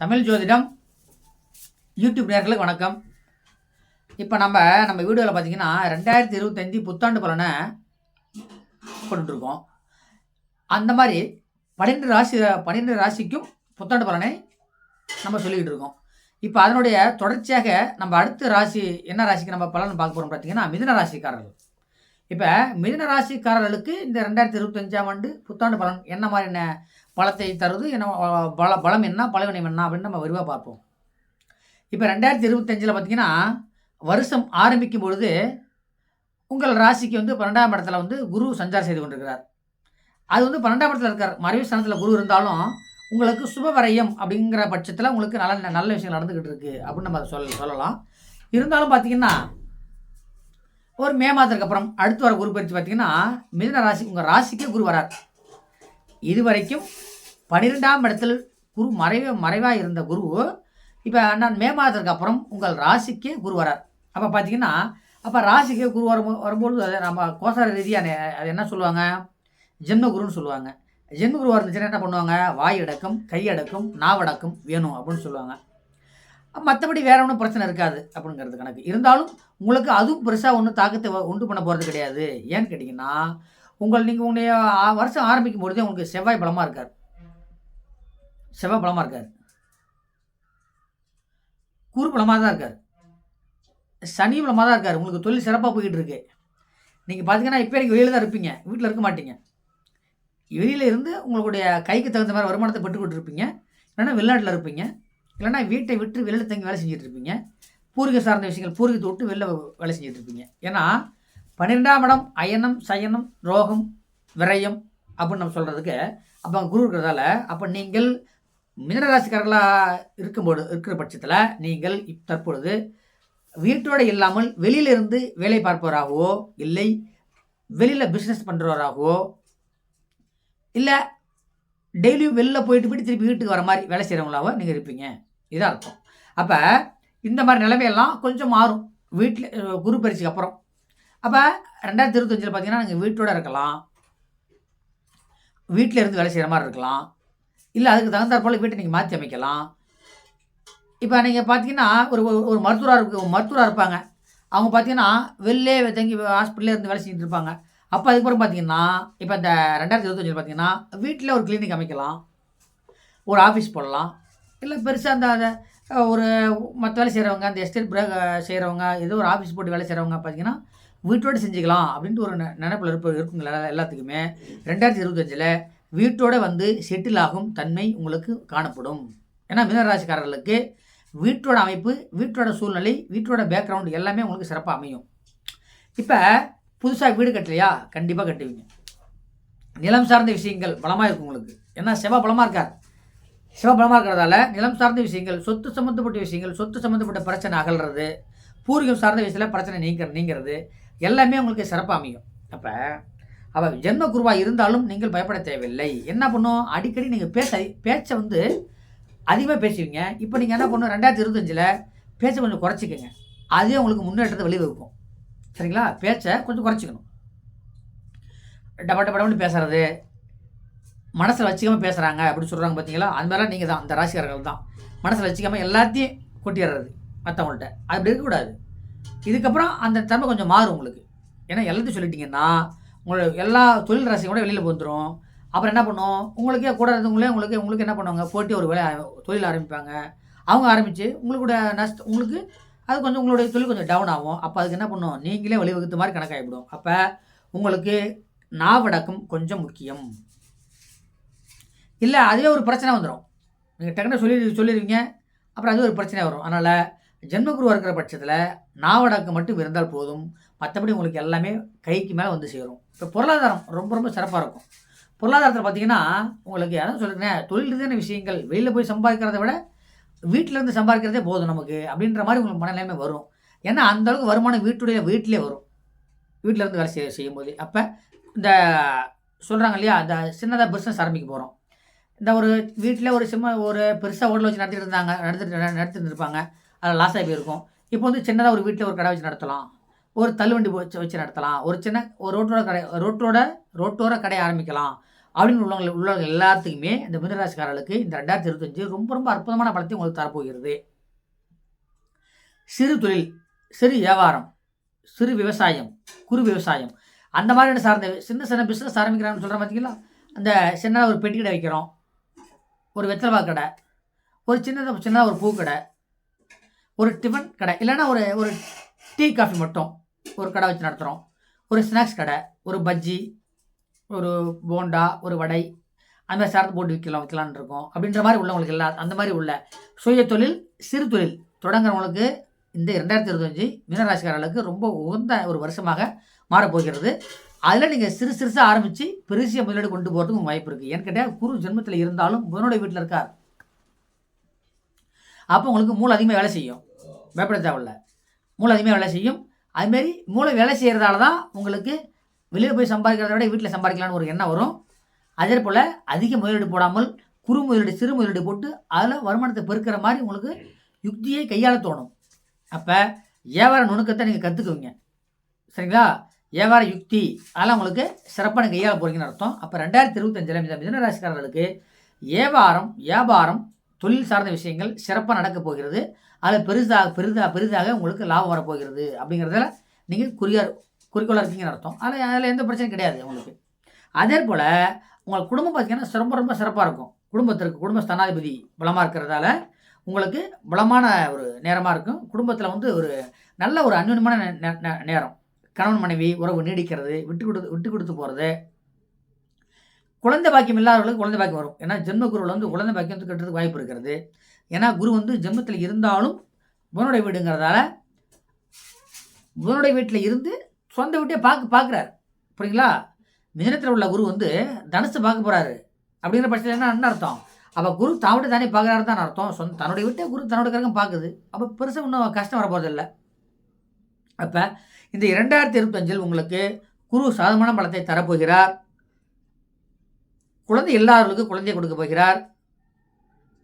தமிழ் ஜோதிடம் யூடியூப் நேர்களுக்கு வணக்கம். இப்போ நம்ம நம்ம வீடியோவில் பார்த்தீங்கன்னா ரெண்டாயிரத்தி இருபத்தஞ்சி புத்தாண்டு பலனை கொண்டுருக்கோம் அந்த மாதிரி பன்னிரெண்டு ராசி பன்னிரெண்டு ராசிக்கும் புத்தாண்டு பலனை நம்ம சொல்லிக்கிட்டு இருக்கோம் இப்போ அதனுடைய தொடர்ச்சியாக நம்ம அடுத்த ராசி என்ன ராசிக்கு நம்ம பலன் பார்க்க போகிறோம் பார்த்தீங்கன்னா மிதன ராசிக்காரர்கள். இப்போ மிதன ராசிக்காரர்களுக்கு இந்த ரெண்டாயிரத்தி இருபத்தஞ்சாம் ஆண்டு புத்தாண்டு பலன் என்ன மாதிரி என்ன பலத்தை தருது என்ன பல பலம் என்ன பலவினம் என்ன அப்படின்னு நம்ம விரிவாக பார்ப்போம். இப்போ ரெண்டாயிரத்தி இருபத்தஞ்சில் பார்த்தீங்கன்னா வருஷம் ஆரம்பிக்கும் பொழுது உங்கள் ராசிக்கு வந்து பன்னெண்டாம் இடத்துல வந்து குரு சஞ்சாரம் செய்து கொண்டிருக்கிறார். அது வந்து பன்னெண்டாம் இடத்துல இருக்கார். மறைவு ஸ்தானத்தில் குரு இருந்தாலும் உங்களுக்கு சுபவரையம் அப்படிங்கிற பட்சத்தில் உங்களுக்கு நல்ல நல்ல விஷயங்கள் நடந்துக்கிட்டு இருக்குது அப்படின்னு நம்ம அதை சொல்ல சொல்லலாம். இருந்தாலும் பார்த்தீங்கன்னா ஒரு மே மாதத்துக்கு அப்புறம் அடுத்து வர குரு பயிற்சி பார்த்தீங்கன்னா மிதன ராசி உங்கள் ராசிக்கே குரு வரார். இது வரைக்கும் பன்னிரெண்டாம் இடத்தில் குரு மறைவ மறைவாக இருந்த குரு இப்போ நான் மே மாதத்துக்கு அப்புறம் உங்கள் ராசிக்கே குரு வரார். அப்போ பார்த்தீங்கன்னா அப்போ ராசிக்கே குரு வரும் வரும்போது அதை நம்ம கோசார ரீதியாக அது என்ன சொல்லுவாங்க? ஜென்ம குருன்னு சொல்லுவாங்க. ஜென்ம குருவாக இருந்துச்சுன்னா என்ன பண்ணுவாங்க? வாய் அடக்கம் கையடக்கம் நாவடக்கம் வேணும் அப்படின்னு சொல்லுவாங்க. மற்றபடி வேற ஒன்றும் பிரச்சனை இருக்காது அப்படிங்கிறது கணக்கு. இருந்தாலும் உங்களுக்கு அதுவும் பெருசாக ஒன்றும் தாக்கத்தை உண்டு பண்ண போகிறது கிடையாது. ஏன்னு கேட்டிங்கன்னா உங்கள் நீங்கள் உங்களுடைய ஆ- வருஷம் ஆரம்பிக்கும் பொழுதே உங்களுக்கு செவ்வாய் பலமாக இருக்கார். செவ்வாய் பலமாக இருக்கார். குரு பலமாக தான் இருக்கார். சனி பலமாக தான் இருக்கார். உங்களுக்கு தொழில் சிறப்பாக போய்கிட்டு இருக்கு. நீங்கள் பார்த்தீங்கன்னா இப்போ நீங்கள் வெளியில் தான் இருப்பீங்க. வீட்டில் இருக்க மாட்டீங்க. வெளியில் இருந்து உங்களுடைய கைக்கு தகுந்த மாதிரி வருமானத்தை பெற்றுக்கிட்டு இருப்பீங்க இல்லைன்னா வெளிநாட்டில் இருப்பீங்க. இல்லைன்னா வீட்டை விட்டு வெளியில் தங்கி வேலை செஞ்சுட்டு இருப்பீங்க. பூர்வீக சார்ந்த விஷயங்கள் பூர்வீகத்தை விட்டு வெளில வேலை செஞ்சுட்டு இருப்பீங்க. ஏன்னா பன்னிரெண்டாம் இடம் அயனம் சயனம் ரோகம் விரயம் அப்படின்னு நம்ம சொல்கிறதுக்கு அப்போ குரு இருக்கிறதால அப்போ நீங்கள் மிதனராசிக்காரர்களாக இருக்கும்போது இருக்கிற பட்சத்தில் நீங்கள் இப் தற்பொழுது வீட்டோடு இல்லாமல் வெளியில இருந்து வேலை பார்ப்பவராகவோ இல்லை வெளியில் பிஸ்னஸ் பண்ணுறவராகவோ இல்லை டெய்லியும் வெளில போயிட்டு போயிட்டு திருப்பி வீட்டுக்கு வர மாதிரி வேலை செய்கிறவங்களாவோ நீங்கள் இருப்பீங்க. இதாக இருக்கும் அப்போ இந்த மாதிரி நிலைமையெல்லாம் கொஞ்சம் மாறும். வீட்டில் குரு பரிசுக்கு அப்புறம். அப்போ ரெண்டாயிரத்தி இருபத்தஞ்சில் பார்த்தீங்கன்னா நீங்கள் வீட்டோட இருக்கலாம். வீட்டில் இருந்து வேலை செய்கிற மாதிரி இருக்கலாம். இல்லை அதுக்கு தகுந்தாற் போல் வீட்டை நீங்கள் மாற்றி அமைக்கலாம். இப்போ நீங்கள் பார்த்தீங்கன்னா ஒரு ஒரு- மருத்துவராக இருக்கு மருத்துவராக இருப்பாங்க. அவங்க பார்த்தீங்கன்னா வெளிலே தங்கி ஹாஸ்பிட்டலே இருந்து வேலை செஞ்சுட்டு இருப்பாங்க. அப்போ அதுக்கப்புறம் பார்த்தீங்கன்னா இப்போ இந்த ரெண்டாயிரத்தி இருபத்தஞ்சில் பார்த்தீங்கன்னா வீட்டில் ஒரு கிளினிக் அமைக்கலாம். ஒரு ஆஃபீஸ் போடலாம். இல்லை பெருசாக அந்த அதை ஒரு மற்ற வேலை செய்கிறவங்க அந்த எஸ்டேட் பிரேக் செய்கிறவங்க ஏதோ ஒரு ஆஃபீஸ் போட்டு வேலை செய்கிறவங்க பார்த்தீங்கன்னா வீட்டோடு செஞ்சுக்கலாம் அப்படின்ட்டு ஒரு நினைப்பில் இருப்ப இருக்குங்களா எல்லாத்துக்குமே. ரெண்டாயிரத்தி இருபத்தஞ்சில் வீட்டோட வந்து செட்டில் ஆகும் தன்மை உங்களுக்கு காணப்படும். ஏன்னா மீனராசிக்காரர்களுக்கு வீட்டோட அமைப்பு வீட்டோட சூழ்நிலை வீட்டோட பேக்ரவுண்ட் எல்லாமே உங்களுக்கு சிறப்பாக அமையும். இப்போ புதுசாக வீடு கட்டலையா? கண்டிப்பாக கட்டுவீங்க. நிலம் சார்ந்த விஷயங்கள் பலமாக இருக்கும் உங்களுக்கு. ஏன்னா செவ்வாய் பலமாக இருக்கார். செவ்வாய் பலமாக இருக்கிறதால நிலம் சார்ந்த விஷயங்கள் சொத்து சம்மந்தப்பட்ட விஷயங்கள் சொத்து சம்மந்தப்பட்ட பிரச்சனை அகல்றது பூர்வீகம் சார்ந்த விஷயத்தில் பிரச்சனை நீங்க நீங்கிறது எல்லாமே உங்களுக்கு சிறப்பாக அமையும். அப்போ அவள் ஜென்ம குருவாக இருந்தாலும் நீங்கள் பயப்பட தேவையில்லை. என்ன பண்ணும்? அடிக்கடி நீங்கள் பேச பேச்சை வந்து அதிகமாக பேசுவீங்க. இப்போ நீங்கள் என்ன பண்ணணும் ரெண்டாயிரத்தி இருபத்தஞ்சில் பேச்சை கொஞ்சம் குறைச்சிக்கங்க. அதே உங்களுக்கு முன்னேற்றத்தை வழிவகுக்கும் சரிங்களா? பேச்சை கொஞ்சம் குறைச்சிக்கணும். டப டப பேசுகிறது பேசுறது. மனசில் வச்சுக்காமல் பேசுகிறாங்க அப்படின்னு சொல்கிறாங்க பார்த்தீங்களா அது மாதிரிலாம் நீங்கள் தான். அந்த ராசிக்காரர்கள் தான். மனசில் வச்சுக்காமல் எல்லாத்தையும் கொட்டிடுறது மற்றவங்கள்ட்ட அப்படி இருக்கக்கூடாது. இதுக்கப்புறம் அந்த தன்மை கொஞ்சம் மாறும் உங்களுக்கு. ஏன்னா எல்லாத்தையும் சொல்லிட்டீங்கன்னா உங்களோட எல்லா தொழில் ராசியும் கூட வெளியில் வந்துடும் அப்புறம் என்ன பண்ணும்? உங்களுக்கே கூட இருந்தவங்களே உங்களுக்கு உங்களுக்கு என்ன பண்ணுவாங்க? போட்டி ஒரு வேலை தொழில் ஆரம்பிப்பாங்க. அவங்க ஆரம்பித்து உங்களுக்கு நஷ்ட உங்களுக்கு அது கொஞ்சம் உங்களுடைய தொழில் கொஞ்சம் டவுன் ஆகும். அப்போ அதுக்கு என்ன பண்ணும்? நீங்களே வழிவகுத்த மாதிரி கணக்காகிவிடும் அப்போ உங்களுக்கு நாவடக்கம் கொஞ்சம் முக்கியம். இல்லை அதுவே ஒரு பிரச்சனை வந்துடும் நீங்கள் டக்குனு சொல்லி சொல்லிடுவீங்க அப்புறம் அது ஒரு பிரச்சனை வரும். அதனால் ஜென்மகுருவாக இருக்கிற பட்சத்தில் நாவடக்கம் மட்டும் இருந்தால் போதும். மற்றபடி உங்களுக்கு எல்லாமே கைக்கு மேலே வந்து சேரும். இப்போ பொருளாதாரம் ரொம்ப ரொம்ப சிறப்பாக இருக்கும். பொருளாதாரத்தில் பார்த்தீங்கன்னா உங்களுக்கு யாரும் சொல்லுறேன் தொழில் ரீதியான விஷயங்கள் வெளியில் போய் சம்பாதிக்கிறத விட வீட்டில் இருந்து சம்பாதிக்கிறதே போதும் நமக்கு அப்படின்ற மாதிரி உங்களுக்கு மனநிலைமை வரும். ஏன்னா அந்த அளவுக்கு வருமானம் வீட்டுடைய வீட்டிலே வரும். வீட்டில் இருந்து வேலை செய்ய செய்யும்போது. அப்போ இந்த சொல்கிறாங்க இல்லையா அந்த சின்னதாக பிஸ்னஸ் ஆரம்பிக்க போகிறோம் இந்த ஒரு வீட்டில் ஒரு சிம்ம ஒரு பெருசாக ஹோட்டல் வச்சு நடத்திட்டு இருந்தாங்க நடத்திட்டு நடத்திட்டு இருப்பாங்க அதில் லாஸ் ஆகி போயிருக்கும். இப்போ வந்து சின்னதாக ஒரு வீட்டில் ஒரு கடை வச்சு நடத்தலாம். ஒரு தள்ளுவண்டி வச்சு வச்சு நடத்தலாம். ஒரு சின்ன ஒரு ரோட்டோட கடை ரோட்டோட ரோட்டோர கடை ஆரம்பிக்கலாம். அப்படின்னு உள்ளவங்க உள்ளவங்க எல்லாத்துக்குமே இந்த மிதராசிக்காரர்களுக்கு இந்த ரெண்டாயிரத்தி இருபத்தஞ்சு ரொம்ப ரொம்ப அற்புதமான பலத்தை உங்களுக்கு தரப்போகிறது. சிறு தொழில் சிறு வியாபாரம் சிறு விவசாயம் குறு விவசாயம். அந்த மாதிரியான சார்ந்த சின்ன சின்ன பிஸ்னஸ் ஆரம்பிக்கிறாங்கன்னு சொல்கிறேன் பார்த்தீங்களா அந்த சின்ன ஒரு பெட்டி கடை வைக்கிறோம். ஒரு வெத்தலவா கடை ஒரு சின்னதாக சின்னதாக ஒரு பூக்கடை ஒரு டிஃபன் கடை இல்லைன்னா ஒரு ஒரு டீ காஃபி மட்டும். ஒரு கடை வச்சு நடத்துகிறோம் ஒரு ஸ்நாக்ஸ் கடை ஒரு பஜ்ஜி ஒரு போண்டா ஒரு வடை அந்த மாதிரி சார்ந்து போட்டு விற்கலாம் விற்கலான் இருக்கோம். அப்படின்ற மாதிரி உள்ளவங்களுக்கு எல்லா அந்த மாதிரி உள்ள சுய தொழில் சிறு தொழில் தொடங்குறவங்களுக்கு இந்த ரெண்டாயிரத்தி இருபத்தஞ்சி மீனராசிக்காரர்களுக்கு ரொம்ப உகந்த ஒரு வருஷமாக மாறப்போகிறது அதில் நீங்கள் சிறு சிறுசாக ஆரம்பித்து பெருசிய முதலீடு கொண்டு போகிறதுக்கு உங்கள் வாய்ப்பு இருக்குது ஏன்னு கேட்டால் குரு ஜென்மத்தில் இருந்தாலும் புதனுடைய வீட்டில் இருக்கார். அப்போ உங்களுக்கு மூளை அதிகமாக வேலை செய்யும். பயப்பட தேவையில்ல. மூளை அதிகமாக வேலை செய்யும். அதுமாரி மூளை வேலை செய்கிறதால தான் உங்களுக்கு வெளியில் போய் சம்பாதிக்கிறத விட வீட்டில் சம்பாதிக்கலான்னு ஒரு எண்ணம் வரும். அதே போல் அதிக முதலீடு போடாமல் குறு முதலீடு சிறு முதலீடு போட்டு அதில் வருமானத்தை பெருக்கிற மாதிரி உங்களுக்கு யுக்தியை கையாள தோணும். அப்போ வியாபார நுணுக்கத்தை நீங்கள் கற்றுக்குவீங்க சரிங்களா? வியாபார யுக்தி அதெல்லாம் உங்களுக்கு சிறப்பான கையாள போகிறீங்கன்னு அர்த்தம். அப்போ ரெண்டாயிரத்தி இருபத்தஞ்சில் இந்த மிதனராசிக்காரர்களுக்கு வியாபாரம் வியாபாரம் தொழில் சார்ந்த விஷயங்கள் சிறப்பாக நடக்கப் போகிறது. அதில் பெருசாக பெரிதாக பெரிதாக உங்களுக்கு லாபம் வரப்போகிறது அப்படிங்கிறதுல நீங்கள் குறியார் குறிக்கோளாக இருக்கீங்கன்னு அர்த்தம். ஆனால் அதில் எந்த பிரச்சனையும் கிடையாது உங்களுக்கு. அதே போல் உங்கள் குடும்பம் பார்த்தீங்கன்னா ரொம்ப ரொம்ப சிறப்பாக இருக்கும். குடும்பத்திற்கு குடும்ப ஸ்தானாதிபதி பலமாக இருக்கிறதால உங்களுக்கு பலமான ஒரு நேரமாக இருக்கும். குடும்பத்தில் வந்து ஒரு நல்ல ஒரு அந்யுன்யமான நேரம். கணவன் மனைவி உறவு நீடிக்கிறது விட்டு கொடுத்து விட்டு கொடுத்து போகிறது குழந்தை பாக்கியம் இல்லாதவர்களுக்கு குழந்தை பாக்கியம் வரும். ஏன்னா ஜென்ம குருவில் வந்து குழந்தை பாக்கியம் வந்து கட்டுறதுக்கு வாய்ப்பு இருக்கிறது. ஏன்னா குரு வந்து ஜென்மத்தில் இருந்தாலும் புவனுடைய வீடுங்கிறதால புவனுடைய வீட்டில் இருந்து சொந்த வீட்டையே பார்க்க பார்க்குறாரு. புரியுங்களா? மிதனத்தில் உள்ள குரு வந்து தனுசு பார்க்க போகிறாரு அப்படிங்கிற பட்சத்தில் என்ன என்ன அர்த்தம்? அப்போ குரு தான் தானே பார்க்குறாரு தான் அர்த்தம். சொந்த தன்னுடைய வீட்டை குரு தன்னோட கரகம் பார்க்குது. அப்போ பெருசாக இன்னும் கஷ்டம் வரப்போறதில்ல. அப்போ இந்த இரண்டாயிரத்தி இருபத்தஞ்சில் உங்களுக்கு குரு சாதமான பலத்தை தரப்போகிறார். குழந்தை இல்லாதவர்களுக்கு குழந்தையை கொடுக்க போகிறார்.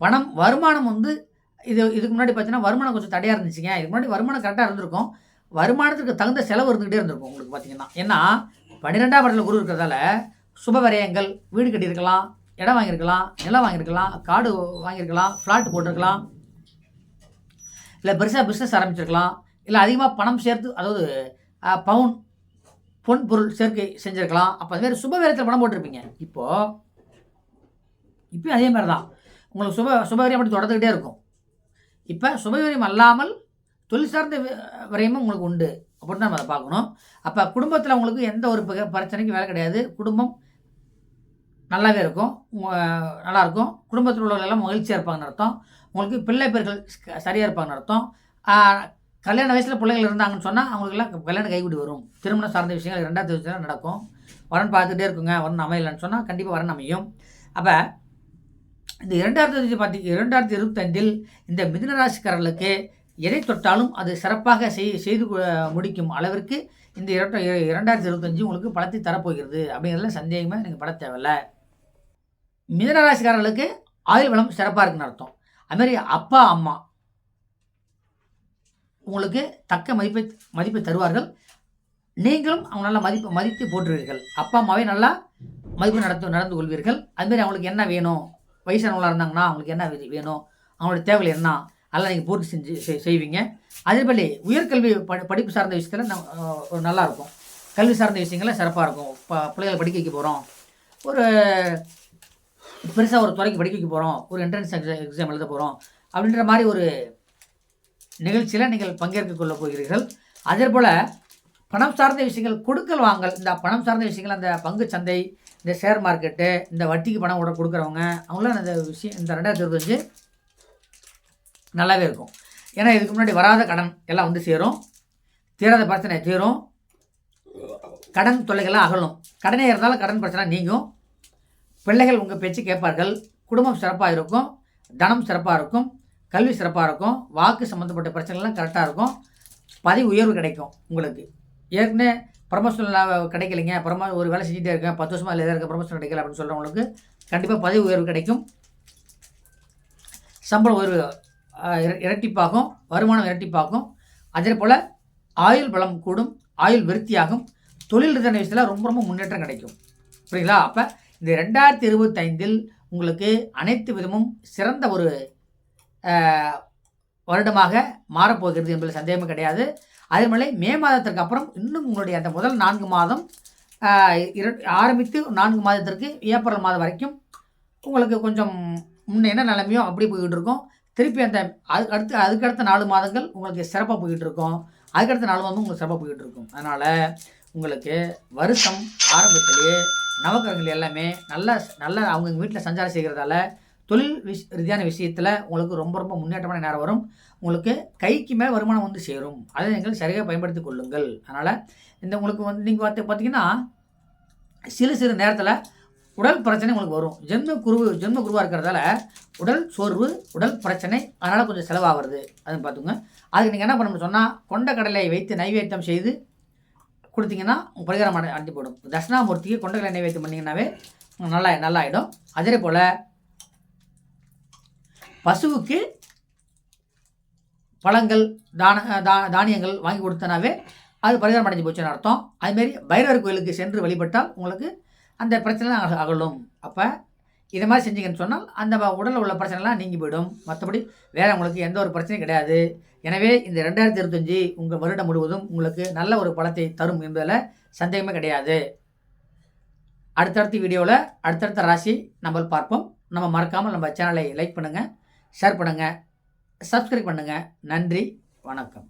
பணம் வருமானம் வந்து இது இதுக்கு முன்னாடி பார்த்தீங்கன்னா வருமானம் கொஞ்சம் தடையாக இருந்துச்சுங்க இதுக்கு முன்னாடி வருமானம் கரெக்டாக இருந்திருக்கும். வருமானத்துக்கு தகுந்த செலவு இருந்துக்கிட்டே இருந்திருக்கும் உங்களுக்கு பார்த்தீங்கன்னா ஏன்னா பன்னிரெண்டாம் இடத்துல குரு இருக்கிறதால சுபவரயங்கள் வீடு கட்டியிருக்கலாம் இடம் வாங்கியிருக்கலாம் நிலம் வாங்கியிருக்கலாம் காடு வாங்கியிருக்கலாம் ஃப்ளாட் போட்டிருக்கலாம் இல்லை பெருசாக பிஸ்னஸ் ஆரம்பிச்சிருக்கலாம் இல்லை அதிகமாக பணம் சேர்த்து அதாவது பவுன் பொன் பொருள் சேர்க்கை செஞ்சுருக்கலாம். அப்போ அதுமாரி சுப விரயத்தில் பணம் போட்டிருப்பீங்க. இப்போது இப்போயும் அதே மாதிரி தான் உங்களுக்கு சுப சுபவிரியம் மட்டும் தொடர்ந்துக்கிட்டே இருக்கும். இப்போ சுபவிரியம் அல்லாமல் தொழில் சார்ந்த விரயமும் உங்களுக்கு உண்டு. அப்படின்னு நம்ம அதை பார்க்கணும். அப்போ குடும்பத்தில் உங்களுக்கு எந்த ஒரு பிரச்சனைக்கும் வேலை கிடையாது. குடும்பம் நல்லாவே இருக்கும். நல்லாயிருக்கும் குடும்பத்தில் உள்ளவங்க மகிழ்ச்சியாக இருப்பாங்கன்னு அர்த்தம். உங்களுக்கு பிள்ளை பேர்கள் சரியாக இருப்பாங்கன்னு அர்த்தம். கல்யாண வயசில் பிள்ளைகள் இருந்தாங்கன்னு சொன்னால் அவங்களுக்குலாம் கல்யாணம் கைகூடி வரும். திருமணம் சார்ந்த விஷயங்கள் ரெண்டாவது விஷயம் நடக்கும். வரன் பார்த்துட்டே இருக்குங்க. வரன் அமையலைன்னு சொன்னால் கண்டிப்பாக வரன் அமையும். அப்போ இந்த இரண்டாயிரத்தி பார்த்தி இரண்டாயிரத்தி இருபத்தஞ்சில் இந்த மிதுன ராசிக்காரர்களுக்கு எதை தொட்டாலும் அது சிறப்பாக செய் செய்து முடிக்கும் அளவிற்கு இந்த இரட்ட இரண்டாயிரத்தி இருபத்தஞ்சு உங்களுக்கு பலத்தை தரப்போகிறது அப்படிங்கிறதுல சந்தேகமாக நீங்கள் பட தேவையில்லை. மிதுனராசிக்காரர்களுக்கு ஆயுள் வளம் சிறப்பாக இருக்குன்னு அர்த்தம். அதுமாரி அப்பா அம்மா உங்களுக்கு தக்க மதிப்பை மதிப்பை தருவார்கள். நீங்களும் அவங்க நல்லா மதிப்பு மதித்து போட்டுருவீர்கள் அப்பா அம்மாவே நல்லா மதிப்பு நடத்து நடந்து கொள்வீர்கள். அதுமாரி அவங்களுக்கு என்ன வேணும்? வயசானவங்களாக இருந்தாங்கன்னா அவங்களுக்கு என்ன வேணும்? அவங்களோட தேவைகள் என்ன? அதெல்லாம் நீங்கள் பூர்த்தி செஞ்சு செய்- செய்வீங்க. அதேபோல் உயர்கல்வி படி படிப்பு சார்ந்த விஷயத்தில் நம்ம ஒரு நல்லாயிருக்கும் கல்வி சார்ந்த விஷயங்கள்லாம் சிறப்பாக இருக்கும். இப்போ பிள்ளைகளை படிக்க வைக்க போகிறோம் ஒரு பெருசாக ஒரு துறைக்கு படிக்க வைக்க போகிறோம் ஒரு என்ட்ரன்ஸ் எக்ஸாம் எக்ஸாம் எழுத போகிறோம் அப்படின்ற மாதிரி ஒரு நிகழ்ச்சியில் நீங்கள் பங்கேற்க கொள்ள போகிறீர்கள். அதே போல் பணம் சார்ந்த விஷயங்கள் கொடுக்கல் வாங்கல். இந்த பணம் சார்ந்த விஷயங்கள் அந்த பங்கு சந்தை இந்த ஷேர் மார்க்கெட்டு இந்த வட்டிக்கு பணம் கூட கொடுக்குறவங்க அவங்களாம் இந்த விஷயம் இந்த ரெண்டாயிரத்தி இருபத்தஞ்சு நல்லாவே இருக்கும். ஏன்னா இதுக்கு முன்னாடி வராத கடன் எல்லாம் வந்து சேரும். தீராத பிரச்சனை தீரும். கடன் தொல்லைகள்லாம் அகலும். கடனே இருந்தாலும் கடன் பிரச்சனை நீங்கும். பிள்ளைகள் உங்கள் பேச்சு கேட்பார்கள். குடும்பம் சிறப்பாக இருக்கும். தனம் சிறப்பாக இருக்கும். கல்வி சிறப்பாக இருக்கும். வாக்கு சம்மந்தப்பட்ட பிரச்சனைலாம் கரெக்டாக இருக்கும். பதவி உயர்வு கிடைக்கும் உங்களுக்கு. ஏற்கனவே ப்ரமோஷன் கிடைக்கலைங்க. ப்ரமோ ஒரு வேலை செஞ்சுட்டே இருக்கேன் பத்து வருஷமாக இல்லை இருக்க ப்ரமோஷன் கிடைக்கல அப்படின்னு சொல்கிறவங்களுக்கு கண்டிப்பாக பதவி உயர்வு கிடைக்கும். சம்பளம் உயர்வு இர- இரட்டிப்பாகும். வருமானம் இரட்டிப்பாகும். அதே போல் ஆயுள் பலம் கூடும். ஆயுள் விருத்தியாகும். தொழில் ரீதியான விஷயத்தில் ரொம்ப ரொம்ப முன்னேற்றம் கிடைக்கும். புரியுங்களா அப்போ இந்த ரெண்டாயிரத்தி இருபத்தைந்தில் உங்களுக்கு அனைத்து விதமும் சிறந்த ஒரு வருடமாக மாறப்போகிறது என்பதில் சந்தேகமும் கிடையாது. அதே மே மாதத்திற்கு அப்புறம் இன்னும் உங்களுடைய அந்த முதல் நான்கு மாதம் இரு ஆரம்பித்து நான்கு மாதத்திற்கு ஏப்ரல் மாதம் வரைக்கும் உங்களுக்கு கொஞ்சம் முன்ன என்ன நிலைமையோ அப்படி போய்கிட்டு இருக்கும். திருப்பி அந்த அதுக்கு அடுத்து அதுக்கடுத்த நாலு மாதங்கள் உங்களுக்கு சிறப்பாக போய்கிட்டு இருக்கும். அதுக்கடுத்த நாலு மாதம் உங்களுக்கு சிறப்பாக போய்கிட்டு இருக்கும். அதனால் உங்களுக்கு வருஷம் ஆரம்பத்திலேயே நவக்கிரகங்கள் எல்லாமே நல்ல நல்ல அவங்க வீட்டில் சஞ்சாரம் செய்கிறதால தொழில் விஷ் ரீதியான விஷயத்தில் உங்களுக்கு ரொம்ப ரொம்ப முன்னேற்றமான நேரம் வரும். உங்களுக்கு கைக்கு மேல் வருமானம் வந்து சேரும். அதை நீங்கள் சரியாக பயன்படுத்தி கொள்ளுங்கள். அதனால் இந்த உங்களுக்கு வந்து நீங்கள் பார்த்து பார்த்தீங்கன்னா சிறு சிறு நேரத்தில் உடல் பிரச்சனை உங்களுக்கு வரும். ஜென்ம குருவு ஜென்ம குருவாக இருக்கிறதால உடல் சோர்வு உடல் பிரச்சனை அதனால் கொஞ்சம் செலவாகிறது. அதுன்னு பார்த்துங்க அதுக்கு நீங்கள் என்ன பண்ணணும் சொன்னால் கொண்ட கடலை வைத்து நைவேத்தியம் செய்து கொடுத்தீங்கன்னா உங்கள் பரிகாரம் அடை- அடைஞ்சு போடும் தட்சிணாமூர்த்திக்கு கொண்டக்கடலை நைவேத்தியம் பண்ணிங்கன்னாவே நல்லா நல்லா ஆகிடும் அதே போல் பசுவுக்கு பழங்கள் தான தா தானியங்கள் வாங்கி கொடுத்தனாவே அது பரிகாரம் அடைஞ்சு போச்சுன்னு அர்த்தம். அதுமாரி பைரவர் கோயிலுக்கு சென்று வழிபட்டால் உங்களுக்கு அந்த பிரச்சனை அக- அகலும். அப்போ இதை மாதிரி செஞ்சீங்கன்னு சொன்னால் அந்த உடலில் உள்ள பிரச்சனைலாம் நீங்கி போயிடும். மற்றபடி வேறு உங்களுக்கு எந்த ஒரு பிரச்சனையும் கிடையாது. எனவே இந்த ரெண்டாயிரத்தி இருபத்தஞ்சி உங்கள் வருடம் முழுவதும் உங்களுக்கு நல்ல ஒரு பலத்தை தரும் என்பதில் சந்தேகமே கிடையாது. அடுத்தடுத்த வீடியோவில் அடுத்தடுத்த ராசி நம்ம பார்ப்போம். நம்ம மறக்காமல் நம்ம சேனலை லைக் பண்ணுங்கள் ஷேர் பண்ணுங்கள் சப்ஸ்கிரைப் பண்ணுங்கள் நன்றி வணக்கம்.